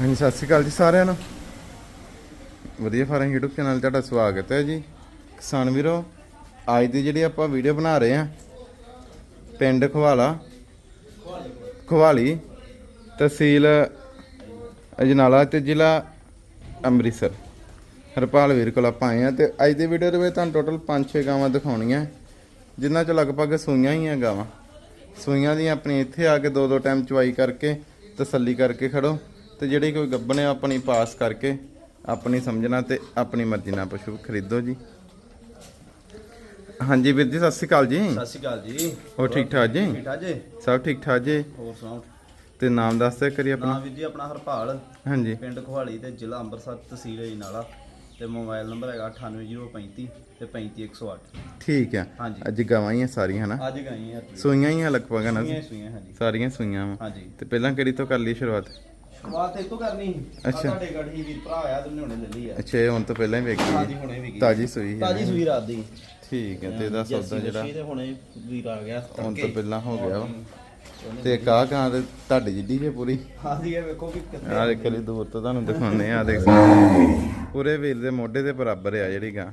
ਹਾਂਜੀ, ਸਤਿ ਸ਼੍ਰੀ ਅਕਾਲ ਜੀ ਸਾਰਿਆਂ ਨੂੰ। ਵਧੀਆ ਫਾਰਮ YouTube ਚੈਨਲ ਤੁਹਾਡਾ ਸਵਾਗਤ ਹੈ ਜੀ। ਕਿਸਾਨ ਵੀਰੋ, ਅੱਜ ਦੀ ਜਿਹੜੀ ਆਪਾਂ ਵੀਡੀਓ ਬਣਾ ਰਹੇ ਹਾਂ, ਪਿੰਡ ਖਵਾਲਾ, ਖਵਾਲੀ, ਤਹਿਸੀਲ ਅਜਨਾਲਾ ਤੇ ਜ਼ਿਲ੍ਹਾ ਅੰਮ੍ਰਿਤਸਰ। ਹਰਪਾਲ ਵੀਰ ਕੋਲ ਆਪਾਂ ਆਏ ਆ ਤੇ ਅੱਜ ਦੀ ਵੀਡੀਓ ਦੇ ਵਿੱਚ ਤੁਹਾਨੂੰ ਟੋਟਲ 5-6 ਗਾਵਾਂ ਦਿਖਾਉਣੀਆਂ। ਜਿਨ੍ਹਾਂ ਚ ਲਗਭਗ ਸੂਈਆਂ ਹੀ ਆ ਗਾਵਾਂ। ਸੂਈਆਂ ਦੀ ਆਪਣੀ ਇੱਥੇ ਆ ਕੇ ਦੋ ਦੋ ਟਾਈਮ ਚਵਾਈ ਕਰਕੇ ਤਸੱਲੀ ਕਰਕੇ ਖੜੋ। ਤੇ ਜਿਹੜੀ ਕੋਈ ਗੱਬਣੇ ਆਪਣੀ ਪਾਸ ਕਰਕੇ ਆਪਣੀ ਸਮਝਣਾ ਤੇ ਆਪਣੀ ਮਰਜ਼ੀ ਨਾਲ ਪਸ਼ੂ ਖਰੀਦੋ ਜੀ। ਹਾਂਜੀ ਵੀਰ ਜੀ ਸਤਿ ਸ਼੍ਰੀ ਅਕਾਲ ਜੀ। ਸਤਿ ਸ਼੍ਰੀ ਅਕਾਲ ਜੀ। ਹੋਰ ਠੀਕ ਠਾਕ ਜੀ? ਠੀਕ ਠਾਕ ਜੀ? ਸਭ ਠੀਕ ਠਾਕ ਜੀ? ਹੋਰ ਸੁਣਾਓ? ਤੇ ਨਾਮ ਦੱਸ ਦਿਆ ਕਰੀ ਆਪਣਾ। ਨਾਮ ਵੀਰ ਜੀ ਆਪਣਾ ਹਰਪਾਲ। ਹਾਂਜੀ। ਪਿੰਡ ਖੁਹਾਲੀ ਤੇ ਜ਼ਿਲ੍ਹਾ ਅੰਮ੍ਰਿਤਸਰ ਤਹਿਸੀਲ ਅਜਨਾਲਾ। ਤੇ ਮੋਬਾਈਲ ਨੰਬਰ ਹੈਗਾ 98035 ਤੇ 35108 ਠੀਕ ਆ। ਅੱਜ ਗਾਵਾਂ ਹੀ ਆ ਸਾਰੀਆਂ ਹਨਾ? ਅੱਜ ਗਏ ਆ ਸੂਈਆਂ ਹੀ ਆ ਲਗਭਗ ਨਾ ਸੂਈਆਂ ਹੀ ਸੂਈਆਂ ਹਾਂਜੀ। ਸਾਰੀਆਂ ਸੂਈਆਂ ਵਾ। ਹਾਂਜੀ। ਤੇ ਪਹਿਲਾਂ ਕਿਹੜੀ ਤੋਂ ਕਰ ਲਈ ਸ਼ੁਰੂਆਤ? ਸ਼ੁਰੂਆਤ ਇਤੋਂ ਕਰਨੀ ਸੀ। ਅੱਛਾ। ਤੁਹਾਡੇ ਗੜੀ ਵੀਰ ਭਰਾ ਆਇਆ ਤੇ ਉਹਨੇ ਹੁਣੇ ਲੈ ਲਈ ਆ। ਅੱਛਾ ਇਹ ਹੁਣ ਤੋਂ ਪਹਿਲਾਂ ਹੀ ਵੇਖੀ ਤਾਜੀ ਹੈ। ਹੁਣੇ ਵੀ ਗਈ। ਤਾਜੀ ਸੂਈ ਹੈ ਤਾਜੀ ਸੂਈ ਰਾਤ ਦੀ। ਠੀਕ ਹੈ ਤੇ ਇਹਦਾ ਜਰਸੀ ਸੌਦਾ ਜਿਹੜਾ ਵੱਛੀ ਤੇ ਹੁਣੇ ਵੀਰ ਆ ਗਿਆ ਹੁਣ ਤੜਕੇ। ਤੋਂ ਪਹਿਲਾਂ ਹੋ ਗਿਆ ਵਾ। ਉਹਨੇ- ਤੇ ਕਾ ਕਾਂ ਤੇ ਤੁਹਾਡੀ ਜਿੱਡੀ ਜੇ ਪੂਰੀ? ਹਾਂਜੀ ਇਹ ਵੇਖੋ ਵੀ ਕਿੱਥੇ ਆ। ਦੇਖ ਲਈ ਦੂਰ ਤੋਂ ਤੁਹਾਨੂੰ ਦਿਖਾਉਂਦੇ ਆ ਦੇਖ ਸਕਦੇ ਪੂਰੇ ਵੀਰ ਦੇ ਮੋਢੇ ਦੇ ਬਰਾਬਰ ਆ ਜਿਹੜੀ ਗਾਂ।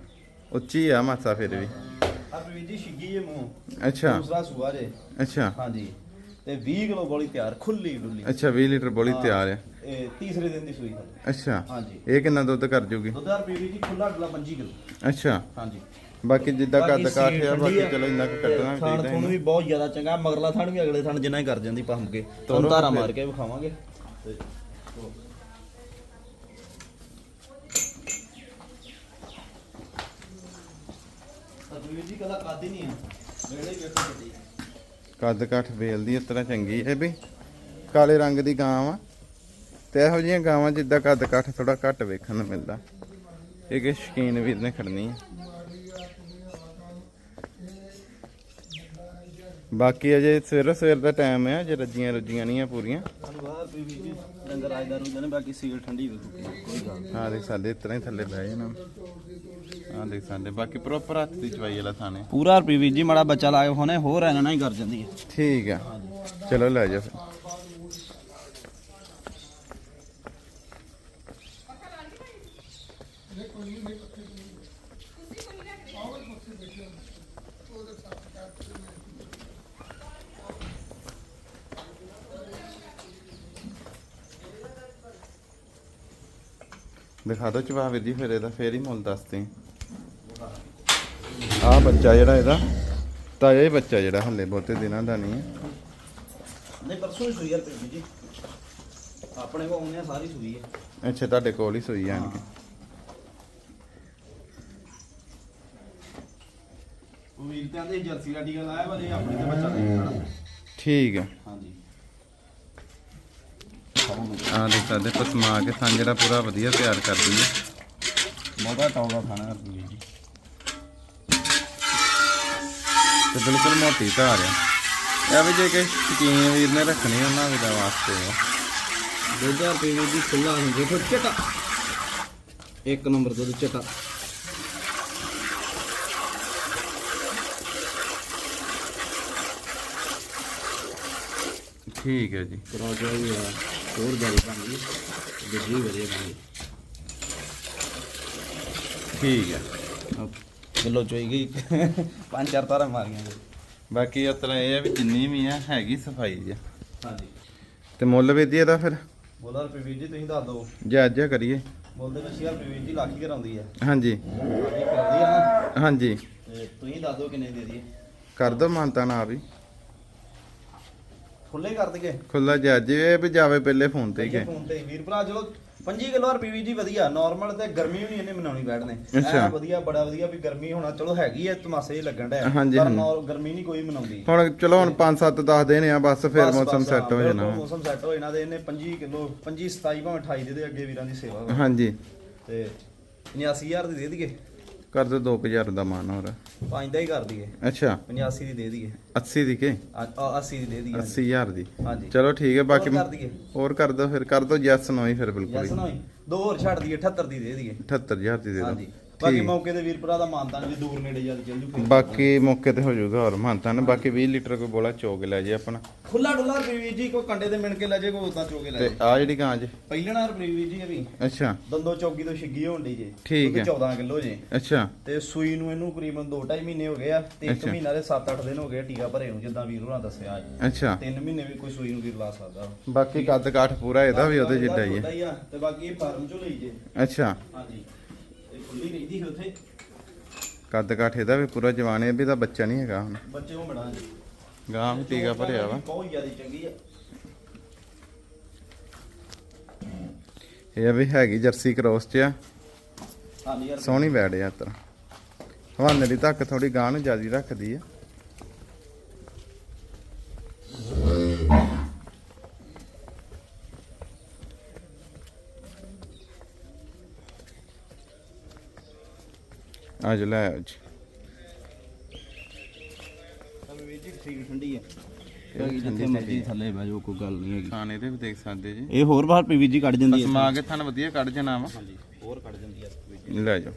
ਉੱਚੀ ਆ ਮਾਸਾ ਫਿਰ ਵੀ। ਆ ਵੀਰ ਜੀ ਛਿੱਗੀ ਜੇ ਮੂੰਹ। ਅੱਛਾ। ਦੂਸਰਾ ਸੂਆ ਜੇ। ਅੱਛਾ। ਹਾਂਜੀ ਤੇ 20 ਕਿਲੋ ਗੋਲੀ ਤਿਆਰ ਖੁੱਲੀ ਡੁੱਲੀ। ਅੱਛਾ 20 ਲੀਟਰ ਬੋਲੀ ਤਿਆਰ ਆ। ਇਹ ਤੀਸਰੇ ਦਿਨ ਦੀ ਸੂਈ ਹੈ। ਅੱਛਾ ਹਾਂਜੀ। ਇਹ ਕਿੰਨਾ ਦੁੱਧ ਕਰ ਜੂਗੀ? ਦੁੱਧ ਦਾ ਰੁਪਏ ਜੀ ਖੁੱਲਾ ਡੁੱਲਾ 25 ਕਿਲੋ। ਅੱਛਾ। ਹਾਂਜੀ। ਬਾਕੀ ਜਿੱਦਾਂ ਕੱਦ ਕਾਠ ਆ ਬਾਕੀ ਆ। ਚਲੋ ਇੰਨਾ ਕੁ ਕੱਟਣਾ ਥਣ ਚਾਹੀਦਾ ਇਹਨੂੰ। ਵੀ ਬਹੁਤ ਜ਼ਿਆਦਾ ਚੰਗਾ ਮਗਰਲਾ ਥਣ ਵੀ ਅਗਲੇ ਥਣ ਜਿੰਨਾ ਹੀ ਕਰ ਜਾਂਦੀ ਪਹਮ ਕੇ। ਤੁਹਾਨੂੰ ਧਾਰਾ। ਮਾਰ ਕੇ ਵਿਖਾਵਾਂਗੇ। ਤੇ ਤਜਵੀਰ ਜੀ ਕਦਾ ਕਾਦੀ ਨਹੀਂ ਹੈ ਵੇੜੇ ਵੇਖੋ ਗੱਡੀ। ਕੱਦ ਕਾਠ ਵੇਲਦੀ ਇਸ ਤਰ੍ਹਾਂ ਚੰਗੀ ਹੈ ਵੀ ਕਾਲੇ ਰੰਗ ਦੀ ਗਾਂ ਵਾ ਤੇ ਇਹੋ ਜਿਹੀਆਂ ਗਾਵਾਂ ਜਿੱਦਾਂ ਕੱਦ ਕਾਠ ਥੋੜਾ ਘੱਟ ਵੇਖਣ ਨੂੰ ਮਿਲਦਾ। ਇਹ ਕਿ ਸ਼ਕੀਨ ਵੀਰ ਨੇ ਖੜਨੀ ਹੈ ਬਾਕੀ ਅਜੇ ਸਵੇਰ ਸਵੇਰ ਦਾ ਟਾਈਮ ਹੈ ਜੇ ਰੱਜੀਆਂ ਰੁੱਜੀਆਂ ਨਹੀਂ ਆ ਪੂਰੀਆਂ। ਤੁਹਾਨੂੰ ਬਾਹਰ ਪੀ ਵੀ ਜੀ ਡੰਗਰ ਆਇਦਾ ਰੂ ਜਨੇ ਬਾਕੀ ਸੀਲ ਠੰਡੀ ਵੇਖੋ ਕੋਈ ਗੱਲ ਨਹੀਂ। ਆਹ ਦੇਖ ਸਾਡੇ ਤਰ੍ਹਾਂ ਹੀ ਥੱਲੇ ਬਹਿ ਜਾਣਾ। ਆਹ ਦੇਖ ਸਾਡੇ ਬਾਕੀ ਪ੍ਰੋਪਰ ਹੱਥ ਦੀ ਚਵਾਈ ਵਾਲਾ ਥਾਣੇ ਪੂਰਾ ਰੁਪਏ ਵੀਰ ਜੀ ਮਾੜਾ ਬੱਚਾ ਲਾ ਕੇ ਹੋਣੇ ਹੋਰ ਇਹਨਾਂ ਹੀ ਕਰ ਜਾਂਦੀ ਹੈ ਠੀਕ ਆ। ਚਲੋ ਲੈ ਜਾ ਫਿਰ ਦਿਖਾ ਦੋ ਚਵਾ ਵੀਰ ਜੀ ਫਿਰ ਇਹਦਾ ਫੇਰ ਹੀ ਮੁੱਲ ਦੱਸਦੇ ਆ ਬੱਚਾ ਜਿਹੜਾ ਇਹਦਾ ਤਾਂ ਇਹ ਬੱਚਾ ਜਿਹੜਾ ਹੱਲੇ ਬਹੁਤੇ ਦਿਨਾਂ ਦਾ ਨਹੀਂ ਹੈ। ਨਹੀਂ ਪਰਸੋਂ ਹੀ ਸੂਈ ਰੁਪਏ ਜੀ। ਆਪਣੇ ਕੋ ਆਉਂਦੇ ਆ ਸਾਰੀ ਸੂਈ ਹੈ ਅੱਛਾ ਤੁਹਾਡੇ ਕੋਲ ਹੀ ਸੋਈ ਜਾਣਗੇ। ਉਹ ਵੀਰ ਤੇ ਆਂਦੇ ਜਰਸੀ ਦਾ ਟੀਕਾ ਲਾਇਆ ਪਰ ਇਹ ਆਪਣੀ ਤੇ ਬੱਚਾ ਨਹੀਂ ਠੀਕ ਹੈ। ਹਾਂਜੀ। ਆ ਦੇਖ ਸਕਦੇ ਪਸਮਾ ਕੇ ਥਾਂ ਜਿਹੜਾ ਪੂਰਾ ਵਧੀਆ ਤਿਆਰ ਕਰਦੀ ਹੈ ਬਹੁਤਾ ਟੌਗਾ ਖਾਣਾ ਰੁਪਏ ਜੀ। ਤੇ ਬਿਲਕੁਲ ਮੋਟੀ ਧਾਰ ਆ। ਇਹ ਵੀ ਜੇ ਕਿ ਸ਼ਕੀਨ ਵੀਰ ਨੇ ਰੱਖਣੀ ਉਹਨਾਂ ਦਾ ਵਾਸਤੇ ਆ। 2000 ਰੁਪਏ ਵੀਰ ਜੀ ਖੁੱਲਾ ਨਹੀਂ ਦੇਖੋ ਚਟਾ। ਇੱਕ ਨੰਬਰ ਦੁੱਧ ਚਟਾ। ਠੀਕ ਹੈ ਜੀ। ਰਾਜਾ ਵੀ ਆ। ਹੋਰ ਜਾਰੀ ਬਣ ਗਈ ਬਿਜਲੀ ਵਧੀਆ ਬਣ ਗਈ। ਠੀਕ ਹੈ ਕਿਲੋ ਚੋਈ ਗਈ। ਪੰਜ ਚਾਰ ਤਾਰਾਂ ਮਾਰੀਆਂ ਬਾਕੀ ਇਸ ਤਰ੍ਹਾਂ ਇਹ ਆ ਵੀ ਜਿੰਨੀ ਵੀ ਆ ਹੈਗੀ ਸਫ਼ਾਈ ਜੀ ਹਾਂਜੀ। ਤੇ ਮੁੱਲ ਵੀ ਦੀ ਇਹਦਾ ਫਿਰ? ਬੋਲਾ ਰੁਪਏ ਵੀਰ ਜੀ ਤੁਸੀਂ ਦੱਸ ਦਿਓ। ਜੇ ਅੱਜ ਕਰੀਏ। ਬੋਲਦੇ ਵਿੱਚ 6000 ਰੁਪਏ ਵੀਰ ਜੀ ਲੱਖ ਹੀ ਕਰਾਉਂਦੀ ਹੈ ਹਾਂਜੀ। ਕਰਾਉਂਦੀ ਆ ਨਾ। ਹਾਂਜੀ। ਤੇ ਤੁਸੀਂ ਦੱਸ ਦਿਓ ਕਿੰਨੇ ਦੇ ਦਈਏ। ਕਰ ਦੋ ਮਾਨਤਾ ਨਾ ਵੀ। ਖੁੱਲੇ ਕਰ ਦਈਏ। ਖੁੱਲਾ ਜੇ ਅੱਜ ਇਹ ਵੀ ਜਾਵੇ ਪਹਿਲੇ ਫੋਨ ਤੇ ਹੀ ਕਿ। ਫੋਨ ਤੇ ਵੀਰ ਭਰਾ ਚਲੋ 25 ਕਿਲੋ ਰੁਪਏ ਵੀਰ ਜੀ ਵਧੀਆ। ਨਾਰਮਲ ਤੇ ਗਰਮੀ ਵੀ ਨਹੀਂ ਇਹਨੇ ਮਨਾਉਣੀ ਬੈਠਨੇ। ਐਨ ਵਧੀਆ ਬੜਾ ਵਧੀਆ ਵੀ ਗਰਮੀ ਹੋਣਾ ਚਲੋ ਹੈਗੀ ਐ ਤਮਾਸੇ ਜਿਹੇ ਲੱਗਣ ਡਿਆ ਪਰ ਗਰਮੀ ਨਹੀਂ ਕੋਈ ਮਨਾਉਂਦੀ। ਹੁਣ ਚਲੋ ਹੁਣ 5 7 10 ਦਿਨ ਆ ਬਸ ਫਿਰ ਮੌਸਮ ਸੈੱਟ ਹਾਂ, ਹੋ ਜਾਣਾ। ਮੌਸਮ ਸੈੱਟ ਹੋ ਜਾਣਾ ਤੇ ਇਹਨੇ 25 ਕਿਲੋ 25 27 ਭਾਵੇਂ 28 ਦੇ ਦੇ ਅੱਗੇ ਵੀਰਾਂ ਦੀ ਸੇਵਾ। ਹਾਂਜੀ। ਤੇ 89000 ਦੀ ਦੇ ਦਈਏ। ਕਰ ਦੋ 2000 ਦਾ ਮਾਨ ਹੋਰ। ਪੰਜ ਦਾ ਹੀ ਕਰ ਦਈਏ। ਅੱਛਾ। 85 ਦੀ ਦੇ ਦਈਏ। 80 ਦੀ ਕੇ? ਆ- ਆ 80 ਦੀ ਦੇ ਦਈਏ 80000 ਦੀ। ਹਾਂਜੀ। ਚਲੋ ਠੀਕ ਹੈ ਬਾਕੀ ਹੋਰ ਕਰ ਦਈਏ। ਹੋਰ ਕਰ ਦੋ ਫਿਰ ਕਰ ਦੋ ਯੈਸ ਨੋ ਹੀ ਫਿਰ ਬਿਲਕੁਲ ਯੈਸ ਹੀ। ਨਾ ਹੋਈ ਦੋ ਹੋਰ ਛੱਡ ਦਈਏ 78 ਦੀ ਦੇ ਦਈਏ। 78000 ਦੀ ਦੇ ਦੋ। ਹਾਂਜੀ। ਬਾਕੀ ਮੌਕੇ ਤੇ ਵੀਰ ਭਰਾ ਦਾ ਮਾਨਤਾ ਜੇ ਦੂਰ ਨੇੜੇ ਜਦ ਚੱਲ ਜੂ ਬਾਕੀ ਮੌਕੇ ਤੇ ਹੋ ਜਾਊਗਾ ਹੋਰ ਮਾਨਤਾ ਨੇ ਬਾਕੀ 20 ਲੀਟਰ ਕੋਈ ਬੋਲਾ ਚੋਗ ਲੈ ਜੇ ਆਪਣਾ। ਖੁੱਲਾ ਡੁੱਲਾ ਵੀਰ ਜੀ ਕੋਈ ਕੰਡੇ ਤੇ ਮਿਣ ਕੇ ਲੈ ਜੇ ਕੋਈ ਉਦਾਂ ਚੋਕੇ ਲੈ ਤੇ ਜੇ। ਆ ਜਿਹੜੀ ਗਾਂ ਜੇ। ਪਹਿਲਣਾ ਵੀਰ ਜੀ ਵੀ। ਅੱਛਾ। ਦੰਦੋ ਚੌਗੀ ਤੋਂ ਛਿੱਗੀ ਹੋਣ ਦੀ ਜੇ ਠੀਕ ਹੈ। 14 ਕਿਲੋ ਜੇ। ਅੱਛਾ। ਤੇ ਸੂਈ ਨੂੰ ਇਹਨੂੰ ਕਰੀਬਨ 2.5 ਮਹੀਨੇ ਹੋ ਗਏ ਆ ਤੇ 1 ਅੱਛਾ। ਮਹੀਨਾ ਦੇ 7-8 ਦਿਨ ਹੋ ਗਏ ਆ ਟੀਕਾ ਭਰੇ ਨੂੰ ਜਿੱਦਾਂ ਵੀਰ ਹੋਰਾਂ ਦੱਸਿਆ ਅੱਜ। ਅੱਛਾ। 3 ਮਹੀਨੇ ਵੀ ਕੋਈ ਸੂਈ ਨੂੰ ਵੀਰ ਲਾ ਸਕਦਾ। ਬਾਕੀ ਕੱਦ ਕਾਠ ਪੂਰਾ ਇਹਦਾ ਵੀ ਉਹਦੇ ਜਿੱਡਾ ਹੀ ਹੈ ਆ ਤੇ ਬਾਕੀ ਇਹ ਫਾਰਮ ਚੋਂ ਲਈ ਜੇ। ਅੱਛਾ। ਹਾਂਜੀ। ਖੁੱਲੀ ਰਹਿੰਦੀ ਸੀ ਉੱਥੇ। ਕੱਦ ਕਾਠ ਇਹਦਾ ਵੀ ਪੂਰਾ ਜਵਾਨ ਹੈ ਵੀ ਦਾ ਬੱਚਾ ਨਹੀਂ ਹੈਗਾ ਹੁਣ। ਬੱਚੇ ਉਹ ਮੜਾ ਜੀ ਗਾਂ ਵੀ ਟੀਕਾ ਭਰਿਆ ਵਾ। ਬਹੁਤ ਜ਼ਿਆਦਾ ਚੰਗੀ ਆ। ਇਹ ਵੀ ਹੈਗੀ ਜਰਸੀ ਕ੍ਰੋਸ ਚ ਆ ਯਾਰ ਸੋਹਣੀ ਬੈੜ ਯਾਤਰਾ ਹਵਾਨੇ ਦੀ ਧੱਕ ਥੋੜੀ ਗਾਂ ਨੂੰ ਜਿਆਦੀ ਰੱਖਦੀ ਆ। ਅੱਜ ਲੈ ਆਓ ਜੀ। ਜੀ ਠੰਡੀ ਆ ਠੰਡੀ ਜਿੱਥੇ ਮਰਜ਼ੀ ਆ। ਥੱਲੇ ਬਹਿ ਜਾਓ ਕੋਈ ਗੱਲ ਨਹੀਂ ਹੈਗੀ। ਖਾਣੇ ਦੇ ਵੀ ਦੇਖ ਸਕਦੇ ਜੀ। ਇਹ ਹੋਰ ਬਾਹਰ ਪੀਵੀ ਜੀ ਕੱਢ ਜਾਂਦੀ ਬਸ ਮਾ ਕੇ ਥਣ ਵਧੀਆ ਕੱਢ ਜਾਣਾ ਵਾ। ਹਾਂਜੀ ਹੋਰ ਕੱਢ ਜਾਂਦੀ ਆ ਜੀ ਲੈ ਜਾਓ।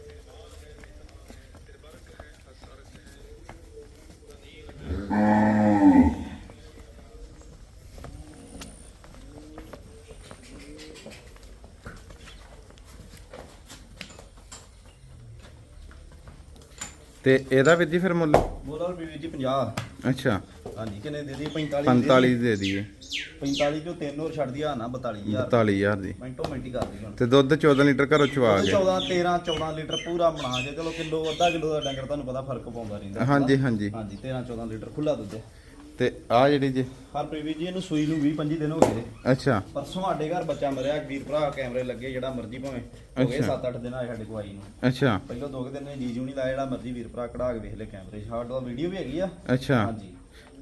ਤੇ ਇਹਦਾ ਵੀ ਜੀ ਫਿਰ ਮੁੱਲ? ਬੋਲਰ ਪੀਵੀ ਜੀ 50 ਅੱਛਾ। ਹਾਂਜੀ ਕਿੰਨੇ ਦੇ ਦੀ 45 45 ਦੇ ਦਈਏ। 45 ਚੋਂ ਤਿੰਨ ਹੋਰ ਛੱਡ ਦਿਆ ਨਾ 42000 42000 ਦੀ। ਮਿੰਟੋ ਮਿੰਟੀ ਕਰ ਦੀ ਤੇ ਦੁੱਧ 14 ਲੀਟਰ ਘਰੋਂ ਚਵਾ ਕੇ। 14 13 14 ਲੀਟਰ ਪੂਰਾ ਬਣਾ ਕੇ ਚਲੋ ਕਿਲੋ ਅੱਧਾ ਕਿਲੋ ਦਾ ਡੰਗਰ ਤੁਹਾਨੂੰ ਪਤਾ ਫ਼ਰਕ ਪਾਉਂਦਾ ਰਹਿੰਦਾ। ਹਾਂਜੀ ਹਾਂਜੀ। ਹਾਂਜੀ 13 14 ਲੀਟਰ ਖੁੱਲਾ ਦੁੱਧ। ਤੇ ਆ ਜਿਹੜੀ ਜੀ? ਹਰ ਪ੍ਰੀਵੀ ਜੀ ਇਹਨੂੰ ਸੂਈ ਨੂੰ 20 25 ਦਿਨ ਹੋ ਗਏ। ਅੱਛਾ। ਪਰਸੋਂ ਸਾਡੇ ਘਰ ਬੱਚਾ ਮਰਿਆ ਵੀਰ ਭਰਾ ਕੈਮਰੇ ਲੱਗੇ ਜਿਹੜਾ ਮਰਜ਼ੀ ਭਾਵੇਂ ਹੋ ਗਏ ਅੱਛਾ। 7-8 ਦਿਨ ਆਏ ਸਾਡੇ ਕੋਲ ਆਈ ਨੂੰ। ਅੱਛਾ। ਪਹਿਲਾਂ ਦੋ ਕੁ ਦਿਨ ਨੇ ਜੀਜੂ ਨਹੀਂ ਲਾਇਆ ਜਿਹੜਾ ਮਰਜ਼ੀ ਵੀਰ ਭਰਾ ਕਢਾ ਕੇ ਵੇਖ ਲੈ ਕੈਮਰੇ 'ਚ। ਸਾਡੇ ਵੀਡੀਓ ਵੀ ਹੈਗੀ ਆ। ਅੱਛਾ। ਹਾਂਜੀ।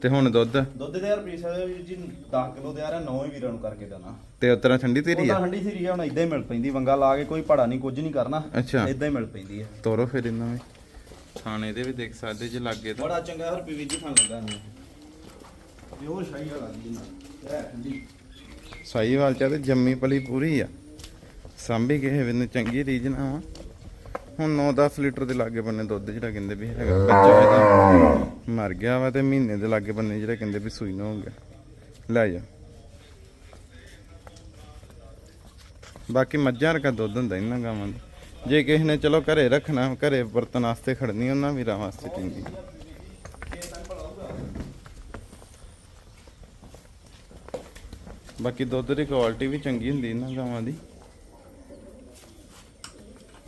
ਤੇ ਹੁਣ ਦੁੱਧ? ਦੁੱਧ ਦੇ ਯਾਰ ਪੀਸ ਵੀਰ ਜੀ 10 ਕਿਲੋ ਦੇ ਆ ਰਿਹਾ 9 ਹੀ ਵੀਰਾਂ ਨੂੰ ਕਰਕੇ ਦੇਣਾ। ਤੇ ਉਤਰਾ ਠੰਡੀ ਤੇਰੀ ਆ? ਠੰਡੀ ਸੀਰੀ ਆ ਹੁਣ ਇਦਾਂ ਹੀ ਮਿਲ ਪੈਂਦੀ ਵੰਗਾ ਲਾ ਕੇ ਕੋਈ ਪੜਾ ਨਹੀਂ ਕੁਝ ਨਹੀਂ ਕਰਨਾ। ਅੱਛਾ। ਇਦਾਂ ਹੀ ਮਿਲ ਪੈਂਦੀ ਹੈ ਤੋਰੋ ਫਿਰ ਇਹਨਾਂ ਵੀ ਥਾਣੇ ਦੇ ਵੀ ਦੇਖ ਸਕਦੇ ਜੇ ਲੱਗੇ ਤਾਂ। ਬੜਾ ਚੰਗਾ ਹਰ ਪੀਵੀ ਜੀ ਲੱਗਾ ਨੂੰ ਪਿਓਰ ਸ਼ਾਹੀ ਵਾਲਾ ਜੀ ਨਾ ਇਹ ਠੰਡੀ ਸਾਈਵਾਲ ਚ ਤੇ ਜੰਮੀ ਪਲੀ ਪੂਰੀ ਆ। ਸਾਂਭੀ ਕਿਸੇ ਵੇਲੇ ਚੰਗੀ ਰੀਜ ਨਾ ਹੁਣ। 9-10 ਲੀਟਰ ਦੇ ਲਾਗੇ ਬੰਨੇ ਦੁੱਧ ਜਿਹੜਾ ਕਹਿੰਦੇ ਵੀ ਹੈਗਾ। ਬੱਚਾ ਇਹਦਾ ਮਰ ਗਿਆ ਵਾ ਤੇ ਮਹੀਨੇ ਦੇ ਲਾਗੇ ਬੰਨੇ ਜਿਹੜਾ ਕਹਿੰਦੇ ਵੀ ਸੂਈ ਨਾ ਹੋ ਗਿਆ। ਲੈ ਜਾ। ਬਾਕੀ ਮੱਝਾਂ ਰਕਾ ਦੁੱਧ ਹੁੰਦਾ ਇਹਨਾਂ ਗਾਵਾਂ ਦਾ। ਜੇ ਕਿਸੇ ਨੇ ਚਲੋ ਘਰੇ ਰੱਖਣਾ, ਘਰੇ ਬਰਤਨ ਵਾਸਤੇ ਖੜਨੀ, ਉਹਨਾਂ ਵੀਰਾਂ ਵਾਸਤੇ ਚੰਗੀ। ਬਾਕੀ ਦੁੱਧ ਦੀ ਕੁਆਲਿਟੀ ਵੀ ਚੰਗੀ ਹੁੰਦੀ ਇਹਨਾਂ ਗਾਵਾਂ ਦੀ।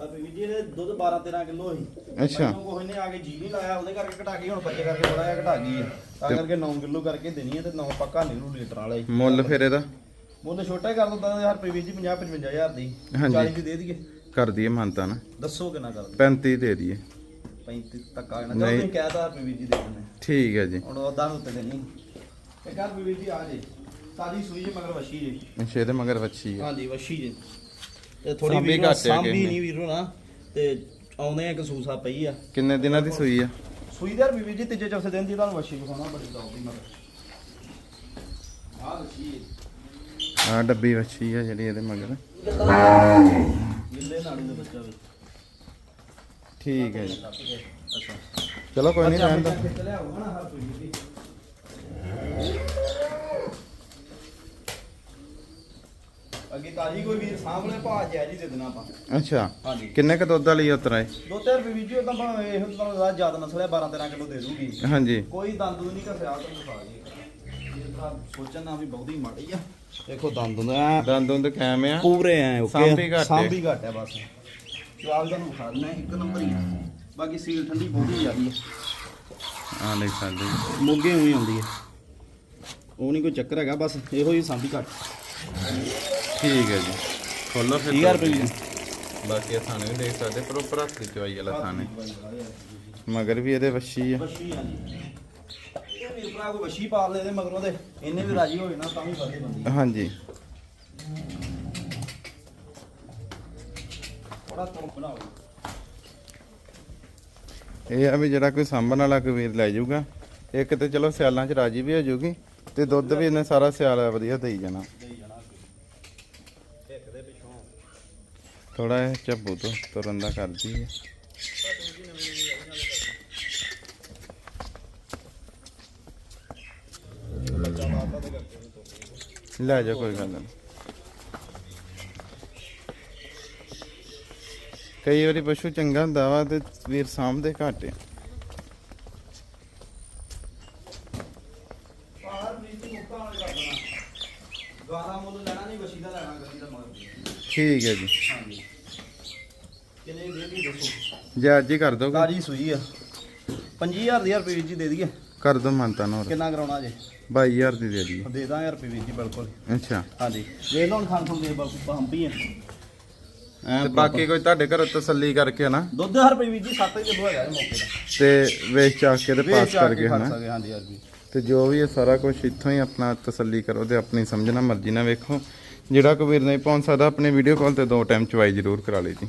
ਆ ਪੀਵੀ ਜੀ ਦੁੱਧ 12 13 ਕਿਲੋ ਸੀ। ਅੱਛਾ। ਮੈਨੂੰ ਕੋਈ ਨੇ ਆ ਕੇ ਜੀ ਨਹੀਂ ਲਾਇਆ ਉਹਦੇ ਕਰਕੇ ਘਟਾ ਗਈ ਹੁਣ ਬੱਚੇ ਕਰਕੇ ਬੜਾ ਜਿਹਾ ਘਟਾ ਗਈ ਆ ਤਾਂ ਕਰਕੇ 9 ਕਿਲੋ ਕਰਕੇ ਦੇਣੀ ਹੈ ਤੇ 9 ਪੱਕਾ ਨਿਰੂ ਲੀਟਰ ਵਾਲਾ ਹੀ। ਮੁੱਲ ਫਿਰ ਇਹਦਾ? ਮੁੱਲ ਛੋਟਾ ਹੀ ਕਰ ਦਿੰਦਾ ਯਾਰ ਪੀਵੀ ਜੀ 50 55000 ਦੀ। ਹਾਂਜੀ। 40 ਦੀ ਦੇ ਦਈਏ। ਕਰ ਦਈਏ ਮਾਨਤਾ ਨਾ। ਦੱਸੋ ਕਿੰਨਾ ਕਰ 35 ਦੇ ਦਈਏ। 35 ਤੱਕ ਆ ਜਾਣਾ ਨਹੀਂ। ਚਲੋ ਤੁਸੀਂ ਕਹਿਤਾ ਪੀਵੀ ਜੀ ਦੇ ਦਿੰਦੇ। ਠੀਕ ਹੈ ਜੀ। ਹੁਣ ਉਹਦਾਂ ਨੂੰ ਉੱਤੇ ਦੇਣੀ। ਤੇ ਕਰ ਪੀਵੀ ਜੀ ਆ ਜੇ। ਸਾਦੀ ਸੂਈ ਜੇ ਮਗਰ ਵਸ਼ੀ ਜੇ। ਅੱਛਾ ਇਹਦੇ ਮਗਰ ਵੱਛੀ ਹੈ ਹਾਂਜੀ ਵਸ਼ੀ ਜੇ। ਤੇ ਥੋੜੀ ਸਾਂਭੀ ਵੀਰ ਘੱਟ ਆ ਸਾਂਭੀ ਨੇ। ਨਹੀਂ ਵੀਰੋ ਨਾ ਤੇ ਆਉਂਦੇ ਆ ਇੱਕ ਸੂਸਾ ਪਈ ਆ। ਕਿੰਨੇ ਦਿਨਾਂ ਦੀ ਸੂਈ ਆ? ਸੂਈਦਾਰ ਬੀਬੀ ਜੀ ਤੀਜੇ ਚੌਥੇ ਦਿਨ ਦੀ ਤੁਹਾਨੂੰ ਵਸ਼ੀ ਵਿਖਾਉਣਾ ਬੜੀ ਦੌੜ ਦੀ ਮਗਰ। ਆਹ ਵਸ਼ੀ ਆ ਡੱਬੀ ਵੱਛੀ ਆ ਜਿਹੜੀ ਇਹਦੇ ਮਗਰ। ਗਿੱਲੇ ਨਾੜੀ ਦਾ ਬੱਚਾ ਵੀ। ਠੀਕ ਹੈ ਜੀ। ਅੱਛਾ। ਚਲੋ ਕੋਈ ਨਹੀਂ ਰਹਿਣ ਦੋ ਹਰ ਕੋਈ ਜੀ ਅੱਗੇ ਤਾਜੀ ਕੋਈ ਵੀਰ ਸਾਹਮਣੇ ਭਾ ਜੈ ਜੀ ਦੇ ਦੇਣਾ ਆਪਾਂ। ਅੱਛਾ। ਹਾਂਜੀ। ਕਿੰਨੇ ਕ ਦੁੱਧ ਵਾਲੀ ਉਤਰਾ ਹੈ ਦੋ ਤਿੰਨ ਬੀਬੀ ਜੀ ਉਦਾਂ ਭਾਵੇਂ ਇਹ ਤੁਹਾਨੂੰ ਦਾ ਜ਼ਿਆਦਾ ਨਸਲ ਹੈ 12 13 ਕਿਲੋ ਦੇ ਦੂਗੀ। ਹਾਂਜੀ। ਕੋਈ ਦੰਦ ਨਹੀਂ ਘਸਿਆ ਤੁਹਾਨੂੰ ਖਾ ਜੀ ਇਹ ਤਾਂ ਸੋਚਣ ਨਾ ਵੀ ਬਹੁਤੀ ਮਾੜੀ ਆ। ਦੇਖੋ ਦੰਦ ਹੁੰਦਾ ਦੰਦ ਦੁੰਦ ਕਾਇਮ ਆ। ਪੂਰੇ ਐ ਓਕੇ। ਸਾਂਭੀ ਘੱਟ। ਸਾਂਭੀ ਘੱਟ ਹੈ ਬਸ। ਜਵਾਬ ਤੁਹਾਨੂੰ ਖਾ ਲੈਣਾ ਇੱਕ ਨੰਬਰ ਹੀ। ਬਾਕੀ ਸੀਲ ਠੰਡੀ ਬਹੁਤੀ ਜਾਂਦੀ ਹੈ ਆ ਲੈ ਜੀ। ਮੋਗੇ ਹੋਈ ਆਉਂਦੀ ਹੈ ਉਹ ਨਹੀਂ ਕੋਈ ਚੱਕਰ ਹੈਗਾ ਬਸ ਇਹੋ ਹੀ ਸਾਂਭੀ ਘੱਟ। ਠੀਕ ਹੈ ਜੀ। ਖੋਲੋ ਫਿਰ 30000 ਰੁਪਏ ਦੀ ਬਾਕੀ ਥਾਣੇ ਵੀ ਦੇਖ ਸਕਦੇ ਪ੍ਰੋਪਰ ਹੱਥ ਦੀ ਚਵਾਈ ਵਾਲਾ ਥਾਣੇ। ਮਗਰ ਵੀ ਇਹਦੇ ਵੱਛੀ ਆ। ਵਸ਼ੀ ਆ ਜੀ। ਇਹ ਭਰਾ ਪਾਲ ਮਗਰੋਂ ਵੀ ਰਾਜੀ ਹੋਏ ਨਾ ਤਾਂ ਵੀ ਵਾਦੇ ਬੰਦੀ। ਹਾਂਜੀ। ਥੋੜਾ ਤੁਰ ਬਣਾਓ ਇਹ ਆ ਵੀ ਜਿਹੜਾ ਕੋਈ ਸਾਂਭਣ ਵਾਲਾ ਕੋਈ ਵੀਰ ਲੈ ਜਾਊਗਾ ਇੱਕ ਤੇ ਚਲੋ ਸਿਆਲਾਂ 'ਚ ਰਾਜੀ ਵੀ ਹੋ ਜਾਊਗੀ ਤੇ ਦੁੱਧ ਵੀ ਇਹਨੇ ਸਾਰਾ ਸਿਆਲ ਵਧੀਆ ਦੇਈ ਜਾਣਾ। ਥੋੜਾ ਜਿਹਾ ਝੱਬੂ ਤੋਂ ਤੁਰਨ ਦਾ ਕਰਦੀ ਹੈ ਲੈ ਜਾ ਕੋਈ ਗੱਲ ਨਹੀਂ। ਕਈ ਵਾਰੀ ਪਸ਼ੂ ਚੰਗਾ ਹੁੰਦਾ ਵਾ ਤੇ ਵੀਰ ਸਾਹਮਣੇ ਘਾਟੇ ਠੀਕ ਹੈ ਜੀ। ਜੇ ਅੱਜ ਹੀ ਕਰ ਦੋਗੇ? ਤਾਜੀ ਸੂਈ ਆ। 25000 ਦੀ ਰੁਪਏ ਜੀ ਦੇ ਦਈਏ। ਕਰ ਦੋ ਮੰਨਤਾ ਨੂੰ ਹੋਰ। ਕਿੰਨਾ ਕਰਾਉਣਾ ਜੇ? 22000 ਦੀ ਦੇ ਦਈਏ। ਦੇ ਦਾਂਗੇ ਰੁਪਏ ਵੀਰ ਜੀ ਬਿਲਕੁਲ। ਅੱਛਾ। ਹਾਂਜੀ। ਵੇਖ ਲਓ ਹੁਣ ਖਾਣ ਖੁਣ ਦੇ ਬਿਲਕੁਲ ਹੰਪੀ ਆ। ਐਂ ਤੇ ਬਾਕੀ ਕੋਈ ਤੁਹਾਡੇ ਘਰੋਂ ਤਸੱਲੀ ਕਰਕੇ ਨਾ। ਦੁੱਧ ਹਰ ਰੁਪਏ ਵੀਰ ਜੀ 7 ਕਿਲੋ ਹੈਗਾ ਇਹ ਮੌਕੇ ਦਾ। ਤੇ ਵੇਚ ਚਾਕ ਕੇ ਤੇ ਪਾਸ ਵੇਚ ਆ ਕੇ ਕਰਕੇ ਖੜ ਹਨਾ। ਸਕਦੇ ਹਾਂਜੀ ਹਾਂਜੀ। ਤੇ ਜੋ ਵੀ ਇਹ ਸਾਰਾ ਕੁਝ ਇੱਥੋਂ ਹੀ ਆਪਣਾ ਤਸੱਲੀ ਕਰੋ ਤੇ ਆਪਣੀ ਸਮਝਣਾ ਮਰਜ਼ੀ ਨਾਲ ਵੇਖੋ। ਜਿਹੜਾ ਕੋਈ ਵੀਰ ਨਹੀਂ ਪਹੁੰਚ ਸਕਦਾ ਆਪਣੇ ਵੀਡੀਓ ਕਾਲ ਤੇ ਦੋ ਟਾਈਮ ਚਵਾਈ ਜ਼ਰੂਰ ਕਰਾ ਲਈ ਜੀ।